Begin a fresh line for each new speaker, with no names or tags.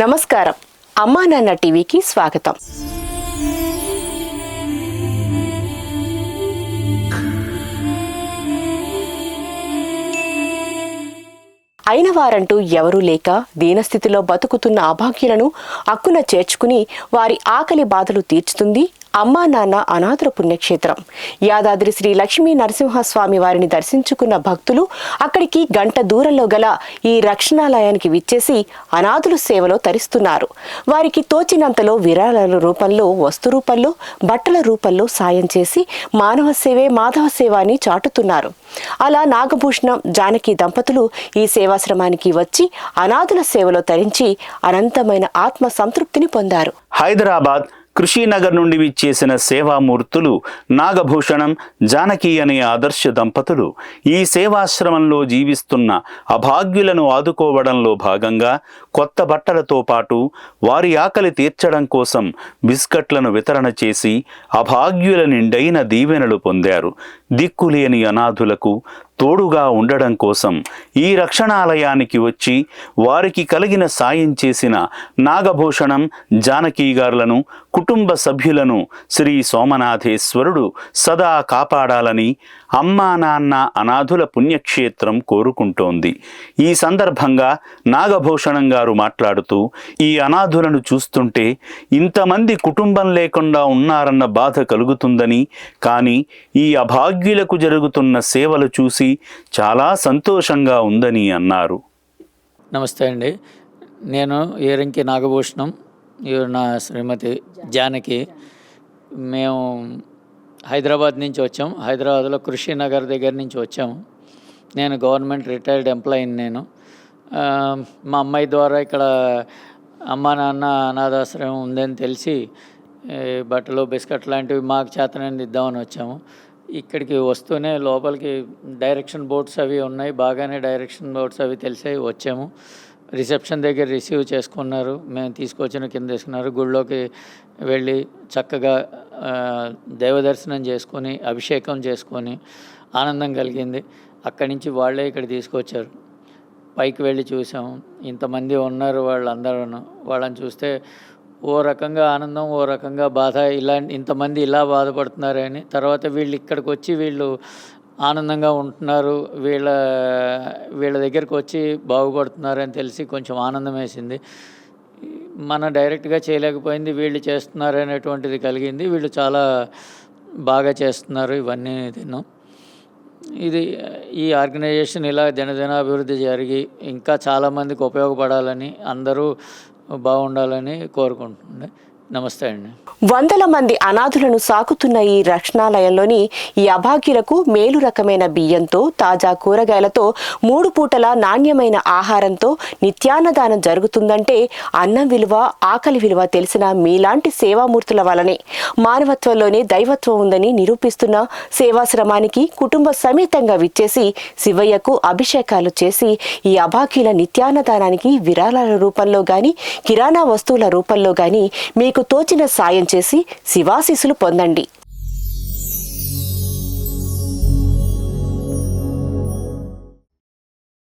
నమస్కారం. అమ్మా నాన్న టీవీకి స్వాగతం. అయిన వారంటూ ఎవరూ లేక దీనస్థితిలో బతుకుతున్న అభాగ్యులను అక్కున చేర్చుకుని వారి ఆకలి బాధలు తీర్చుతుంది అమ్మా నాన్న అనాథుల పుణ్యక్షేత్రం. యాదాద్రి శ్రీ లక్ష్మీ నరసింహస్వామి వారిని దర్శించుకున్న భక్తులు అక్కడికి గంట దూరంలో గల ఈ రక్షణాలయానికి విచ్చేసి అనాథుల సేవలో తరిస్తున్నారు. వారికి తోచినంతలో విరాళాల రూపంలో వస్తు రూపంలో బట్టల రూపంలో సాయం చేసి మానవ సేవే మాధవ సేవ అని చాటుతున్నారు. అలా నాగభూషణం జానకి దంపతులు ఈ సేవాశ్రమానికి వచ్చి అనాథుల సేవలో తరించి అనంతమైన ఆత్మ సంతృప్తిని పొందారు.
హైదరాబాద్ కృషినగర్ నుండి విచ్చేసిన సేవామూర్తులు నాగభూషణం జానకి అనే ఆదర్శ దంపతులు. ఈ సేవాశ్రమంలో జీవిస్తున్న అభాగ్యులను ఆదుకోవడంలో భాగంగా కొత్త బట్టలతో పాటు వారి ఆకలి తీర్చడం కోసం బిస్కట్లను వితరణ చేసి అభాగ్యుల నిండైన దీవెనలు పొందారు. దిక్కులేని అనాథులకు తోడుగా ఉండడం కోసం ఈ రక్షణాలయానికి వచ్చి వారికి కలిగిన సాయం చేసిన నాగభూషణం జానకీగారులను కుటుంబ సభ్యులను శ్రీ సోమనాథేశ్వరుడు సదా కాపాడాలని అమ్మా నాన్న అనాథుల పుణ్యక్షేత్రం కోరుకుంటోంది. ఈ సందర్భంగా నాగభూషణం గారు మాట్లాడుతూ ఈ అనాథులను చూస్తుంటే ఇంతమంది కుటుంబం లేకుండా ఉన్నారన్న బాధ కలుగుతుందని కానీ ఈ అభాగ్యులకు జరుగుతున్న సేవలు చూసి చాలా సంతోషంగా ఉందని అన్నారు.
నమస్తే అండి. నేను ఏరంకి నాగభూషణం నా శ్రీమతి జానకి. మేము హైదరాబాద్ నుంచి వచ్చాం. హైదరాబాద్లో కృషి నగర్ దగ్గర నుంచి వచ్చాము. నేను గవర్నమెంట్ రిటైర్డ్ ఎంప్లాయీని నేను. మా అమ్మాయి ద్వారా ఇక్కడ అమ్మా నాన్న అనాథాశ్రమం ఉందని తెలిసి బట్టలు బిస్కెట్ లాంటివి మాకు చేతనని ఇద్దామని వచ్చాము. ఇక్కడికి వస్తూనే లోపలికి డైరెక్షన్ బోర్డ్స్ అవి ఉన్నాయి. బాగానే డైరెక్షన్ బోర్డ్స్ అవి తెలిసాయి వచ్చాము. రిసెప్షన్ దగ్గర రిసీవ్ చేసుకున్నారు. మేము తీసుకొచ్చిన కింద తీసుకున్నారు. గుళ్ళోకి వెళ్ళి చక్కగా దైవదర్శనం చేసుకొని అభిషేకం చేసుకొని ఆనందం కలిగింది. అక్కడి నుంచి వాళ్ళే ఇక్కడ తీసుకొచ్చారు. పైకి వెళ్ళి చూసాం ఇంతమంది ఉన్నారు వాళ్ళందరూ వాళ్ళని చూస్తే ఓ రకంగా ఆనందం ఓ రకంగా బాధ. ఇలా ఇంతమంది ఇలా బాధపడుతున్నారని తర్వాత వీళ్ళు ఇక్కడికి వచ్చి వీళ్ళు ఆనందంగా ఉంటున్నారు. వీళ్ళ వీళ్ళ దగ్గరికి వచ్చి బాగుపడుతున్నారని తెలిసి కొంచెం ఆనందం వేసింది. మనం డైరెక్ట్గా చేయలేకపోయింది వీళ్ళు చేస్తున్నారు అనేటువంటిది కలిగింది. వీళ్ళు చాలా బాగా చేస్తున్నారు ఇవన్నీ తిన్నాం. ఇది ఈ ఆర్గనైజేషన్ ఇలా దినదినాభివృద్ధి జరిగి ఇంకా చాలామందికి ఉపయోగపడాలని అందరూ బాగుండాలని కోరుకుంటుండే నమస్తే అండి.
వందల మంది అనాథులను సాకుతున్న ఈ రక్షణాలయంలోని ఈ అభాగ్యులకు మేలు రకమైన బియ్యంతో తాజా కూరగాయలతో మూడు పూటల నాణ్యమైన ఆహారంతో నిత్యాన్నదానం జరుగుతుందంటే అన్నం విలువ ఆకలి విలువ తెలిసిన మీలాంటి సేవామూర్తుల వలనే. మానవత్వంలోనే దైవత్వం ఉందని నిరూపిస్తున్న సేవాశ్రమానికి కుటుంబ సమేతంగా విచ్చేసి శివయ్యకు అభిషేకాలు చేసి ఈ అభాగ్యుల నిత్యాన్నదానానికి విరాళాల రూపంలో గాని కిరాణా వస్తువుల రూపంలో గాని మీకు తోచిన సాయం చేసి శివాశీసులు పొందండి.